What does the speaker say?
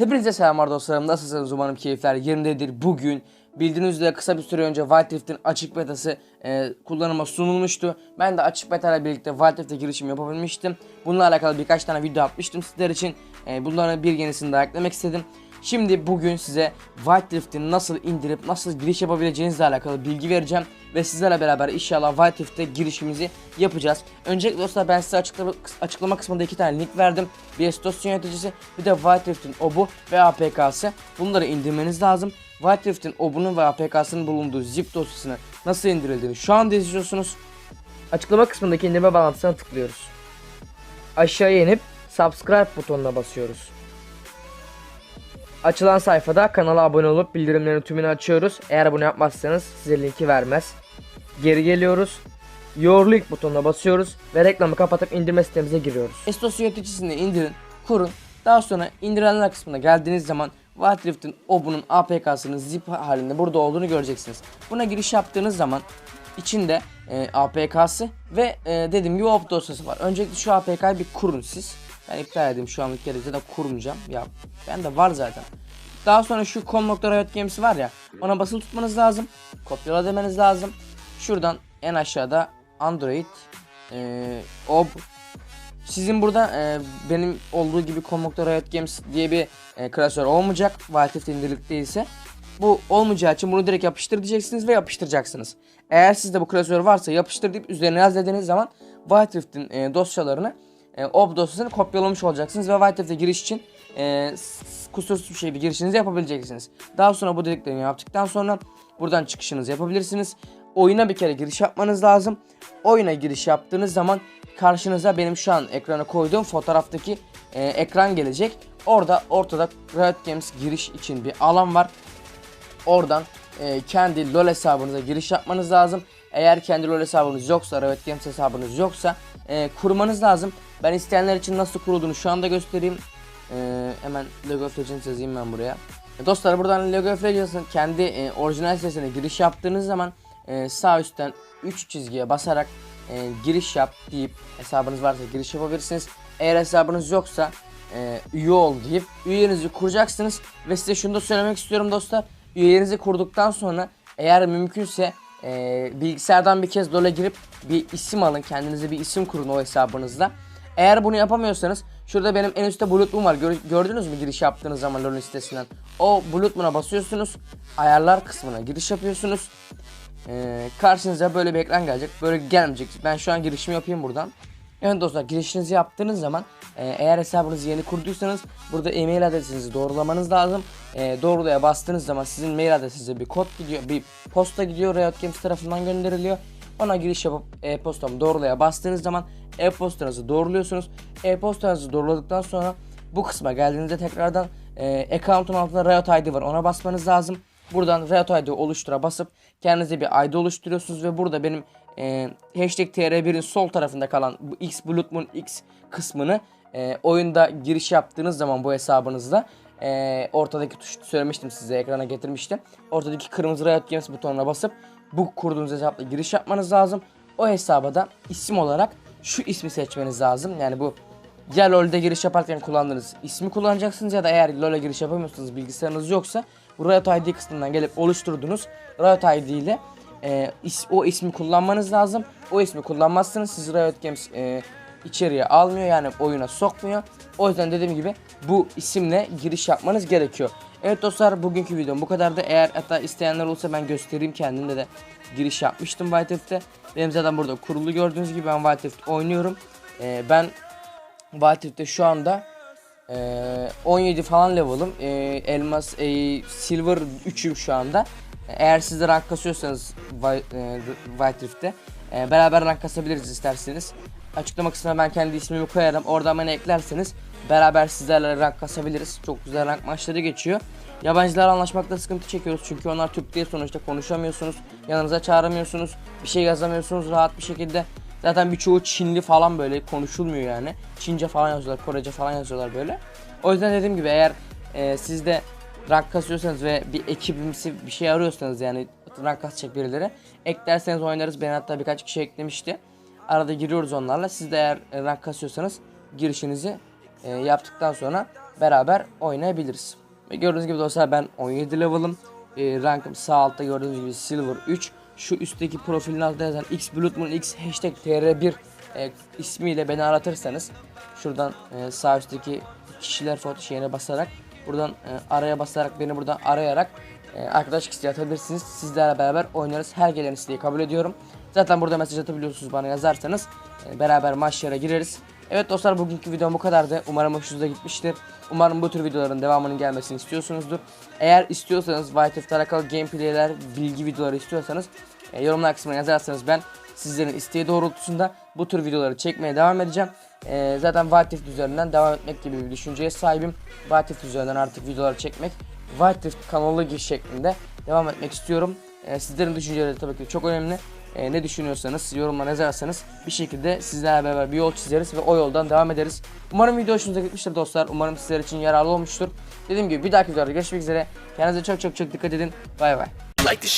Hepinize selamlar dostlarım. Nasılsınız? Umarım keyifler yerindedir. Bugün bildiğiniz üzere kısa bir süre önce Wild Rift'in açık betası e, kullanıma sunulmuştu. Ben de açık beta ile birlikte Wild Rift'e girişim yapabilmiştim. Bununla alakalı birkaç tane video atmıştım sizler için. E, bunların bir yenisini daha eklemek istedim. Şimdi bugün size Wild Rift'i nasıl indirip nasıl giriş yapabileceğinizle alakalı bilgi vereceğim. Ve sizlerle beraber inşallah Wild Rift'e girişimizi yapacağız. Öncelikle dostlar ben size açıklama, açıklama kısmında iki tane link verdim. Bir Estos yöneticisi bir de Wild Rift'in obu ve APK'sı. Bunları indirmeniz lazım. Wild Rift'in obunun ve APK'sının bulunduğu zip dosyasını nasıl indirildiğini şu anda izliyorsunuz. Açıklama kısmındaki indirme bağlantısına tıklıyoruz. Aşağıya inip subscribe butonuna basıyoruz. Açılan sayfada kanala abone olup bildirimlerin tümünü açıyoruz. Eğer bunu yapmazsanız size linki vermez. Geri geliyoruz. Your Link butonuna basıyoruz ve reklamı kapatıp indirme sitemize giriyoruz. Estos yöneticisini indirin, kurun. Daha sonra indirilenler kısmına geldiğiniz zaman Wild Rift'in obunun APK'sının zip halinde burada olduğunu göreceksiniz. Buna giriş yaptığınız zaman içinde e, APK'sı ve e, dediğim gibi ob dosyası var. Öncelikle şu APK'yı bir kurun siz. Ben iptal edeyim şu anlık gerekçe de kurmayacağım. Ya ben de var zaten. Daha sonra şu com.riot gemisi var ya ona basılı tutmanız lazım. Kopyala demeniz lazım. Şuradan en aşağıda Android e, ob sizin burada e, benim olduğu gibi com.riot games diye bir e, klasör olmayacak. Valtif indirik değilse. Bu olmayacağı için bunu direkt yapıştır diyeceksiniz ve yapıştıracaksınız. Eğer sizde bu klasör varsa yapıştır deyip üzerine yaz dediğiniz zaman Whiterift'in e, dosyalarını e, ob dosyasını kopyalamış olacaksınız ve Whiterift'e giriş için e, kusursuz bir bir girişinizi yapabileceksiniz. Daha sonra bu dediklerimi yaptıktan sonra buradan çıkışınızı yapabilirsiniz. Oyuna bir kere giriş yapmanız lazım. Oyuna giriş yaptığınız zaman karşınıza benim şu an ekrana koyduğum fotoğraftaki e, ekran gelecek. Orada ortada Riot Games giriş için bir alan var. Oradan e, kendi LoL hesabınıza giriş yapmanız lazım. Eğer kendi LoL hesabınız yoksa, Riot Games hesabınız yoksa e, kurmanız lazım. Ben isteyenler için nasıl kurulduğunu şu anda göstereyim. E, hemen League of Legends yazayım ben buraya. E, dostlar buradan League of Legends'ın kendi e, orijinal sitesine giriş yaptığınız zaman e, sağ üstten 3 çizgiye basarak e, giriş yap deyip hesabınız varsa giriş yapabilirsiniz. Eğer hesabınız yoksa e, üye ol deyip üyenizi kuracaksınız ve size şunu da söylemek istiyorum dostlar. Üyenizi kurduktan sonra eğer mümkünse e, bilgisayardan bir kez LoL'e girip bir isim alın. Kendinize bir isim kurun o hesabınızda. Eğer bunu yapamıyorsanız şurada benim en üstte Bluetooth var. Gör- gördünüz mü giriş yaptığınız zaman LoL sitesinden. O Bluetooth'a basıyorsunuz. Ayarlar kısmına giriş yapıyorsunuz. Ee, karşınıza böyle bir ekran gelecek. Böyle gelmeyecek. Ben şu an girişimi yapayım buradan. Evet dostlar girişinizi yaptığınız zaman e, eğer hesabınızı yeni kurduysanız burada e-mail adresinizi doğrulamanız lazım. E, doğrulaya bastığınız zaman sizin mail adresinize bir kod gidiyor, bir posta gidiyor Riot Games tarafından gönderiliyor. Ona giriş yapıp e-postamı doğrulaya bastığınız zaman e-postanızı doğruluyorsunuz. E-postanızı doğruladıktan sonra bu kısma geldiğinizde tekrardan e, account'un altında Riot ID var ona basmanız lazım. Buradan Riot ID oluştura basıp kendinize bir ID oluşturuyorsunuz ve burada benim e, hashtag TR1'in sol tarafında kalan bu X Bloodmoon X kısmını e, oyunda giriş yaptığınız zaman bu hesabınızda e, ortadaki tuşu söylemiştim size ekrana getirmiştim. Ortadaki kırmızı Riot Games butonuna basıp bu kurduğunuz hesapla giriş yapmanız lazım. O hesaba da isim olarak şu ismi seçmeniz lazım. Yani bu ya LoL'de giriş yaparken kullandığınız ismi kullanacaksınız ya da eğer LoL'e giriş yapamıyorsanız bilgisayarınız yoksa bu Riot ID kısmından gelip oluşturduğunuz Riot ID ile e, is- o ismi kullanmanız lazım. O ismi kullanmazsanız sizi Riot Games e, içeriye almıyor yani oyuna sokmuyor. O yüzden dediğim gibi bu isimle giriş yapmanız gerekiyor. Evet dostlar bugünkü videom bu kadardı. Eğer hatta isteyenler olsa ben göstereyim kendimde de giriş yapmıştım White Rift'te. Benim zaten burada kurulu gördüğünüz gibi ben White Rift oynuyorum. E, ben Rift'te şu anda eee, 17 falan level'ım. Eee, elmas, eee, silver 3'üm şu anda. Eğer siz de rank kasıyorsanız Wild Rift'te eee, beraber rank kasabiliriz isterseniz. Açıklama kısmına ben kendi ismimi koyarım. Oradan beni eklerseniz beraber sizlerle rank kasabiliriz. Çok güzel rank maçları geçiyor. Yabancılarla anlaşmakta sıkıntı çekiyoruz çünkü onlar Türk diye sonuçta konuşamıyorsunuz. Yanınıza çağıramıyorsunuz. Bir şey yazamıyorsunuz rahat bir şekilde. Zaten birçoğu Çinli falan böyle konuşulmuyor yani. Çince falan yazıyorlar, Korece falan yazıyorlar böyle. O yüzden dediğim gibi eğer e, siz de rank kasıyorsanız ve bir ekibimsi bir şey arıyorsanız yani rank kasacak birileri eklerseniz oynarız. Ben hatta birkaç kişi eklemişti. Arada giriyoruz onlarla. Siz de eğer e, rank kasıyorsanız girişinizi e, yaptıktan sonra beraber oynayabiliriz. Ve gördüğünüz gibi dostlar ben 17 level'ım. E, rankım sağ altta gördüğünüz gibi silver 3. Şu üstteki profilin altında yazan x bloodmoon x hashtag tr1 e, ismiyle beni aratırsanız şuradan e, sağ üstteki kişiler foto şeyine basarak buradan e, araya basarak beni buradan arayarak e, arkadaşlık isteği atabilirsiniz. Sizlerle beraber oynarız. Her gelen isteği kabul ediyorum. Zaten burada mesaj atabiliyorsunuz bana yazarsanız e, beraber maçlara gireriz. Evet dostlar bugünkü videom bu kadardı. Umarım hoşunuza gitmiştir. Umarım bu tür videoların devamının gelmesini istiyorsunuzdur. Eğer istiyorsanız White Rift'le alakalı gameplay'ler, bilgi videoları istiyorsanız e, yorumlar kısmına yazarsanız ben sizlerin isteği doğrultusunda bu tür videoları çekmeye devam edeceğim. E, zaten White Rift üzerinden devam etmek gibi bir düşünceye sahibim. White Rift üzerinden artık videoları çekmek, White Rift kanalı şeklinde devam etmek istiyorum. E, sizlerin düşünceleri tabii ki çok önemli. E, ne düşünüyorsanız yorumlara yazarsanız bir şekilde sizlerle beraber bir yol çizeriz ve o yoldan devam ederiz. Umarım video hoşunuza gitmiştir dostlar. Umarım sizler için yararlı olmuştur. Dediğim gibi bir dahaki videoda görüşmek üzere. Kendinize çok çok çok dikkat edin. Bay bay. Like.